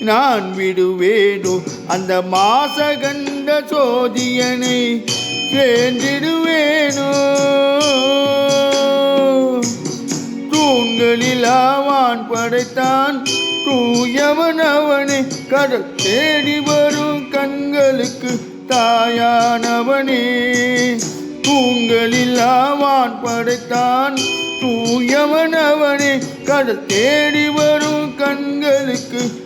நான் விடுவேனோ? அந்த மாசகண்ட சோதியனை சேர்ந்திடுவேனோ? தூண்களில் ஆவான் படைத்தான் தூயவன் அவனை. கடல் தேடி வரும் கண்களுக்கு தாயானவனே. தூண்களில் ஆவான் படைத்தான் தூயவன் அவனே. கடல் தேடி வரும் கண்களுக்கு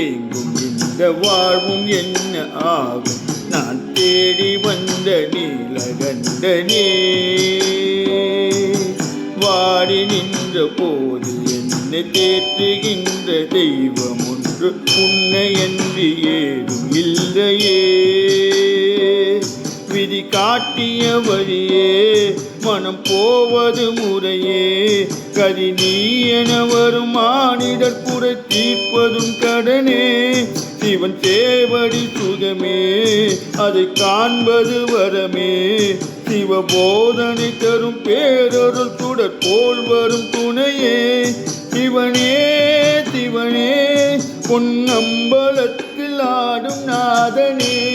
தேங்கும் இந்த வாழ்வும் என்ன ஆகும்? நான் தேடி வந்த நீலகண்டனே. வாடி நின்ற போது என்னை தேற்றுகின்ற தெய்வம் ஒன்று உன்னை என்று ஏதும் இல்லையே. விதி காட்டிய வழியே மனம் போவது முறையே. கதி நீ என வரும் மானிடர் குறை தீர்ப்பதும் கடனே. சிவன் தேவடி சுகமே அதை காண்பது வரமே. சிவ போதனை தரும் பேரொருள் சுடர் போல் வரும் துணையே. சிவனே சிவனே பொன்னம்பலத்தில் ஆடும் நாதனே.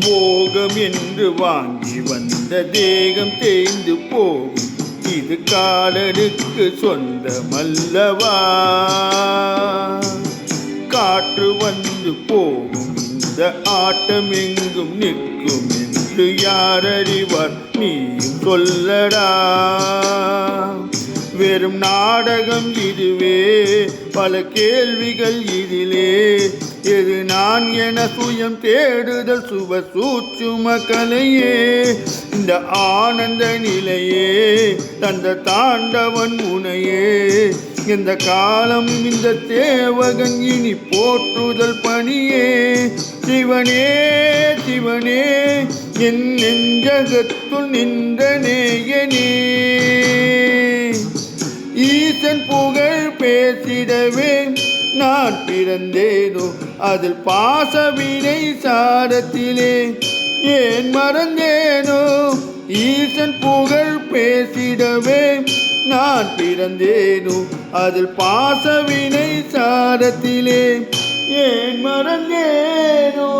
போகம் என்று வாங்கி வந்த தேகம் தேய்ந்து போகும். இது காலனுக்கு சொந்தமல்லவா? காற்று வந்து போகும். இந்த ஆட்டம் எங்கும் நிற்கும் என்று யார் அறிவார் நீயும் சொல்லடா. வெறும் நாடகம் இதுவே. பல கேள்விகள் இதிலே. எது நான் என சுயம் தேடுதல் சுப சூட்சும கலையே இந்த ஆனந்த நிலையே தந்த தாண்டவன் முனையே இந்த காலம் இந்த தேவகன் இனி போற்றுதல் பணியே. சிவனே சிவனே என் நெஞ்சகத்துள் நின்ற நேயனே. ஈசன் புகழ் பேசிடவே. நான் பிறந்தேனோ அதில் பாசவினை சாரத்திலே. ஏன் மறந்தேனோ ஈசன் புகழ் பேசிடவே. நான் பிறந்தேனோ அதில் பாசவினை சாரத்திலே. ஏன் மறந்தேனோ.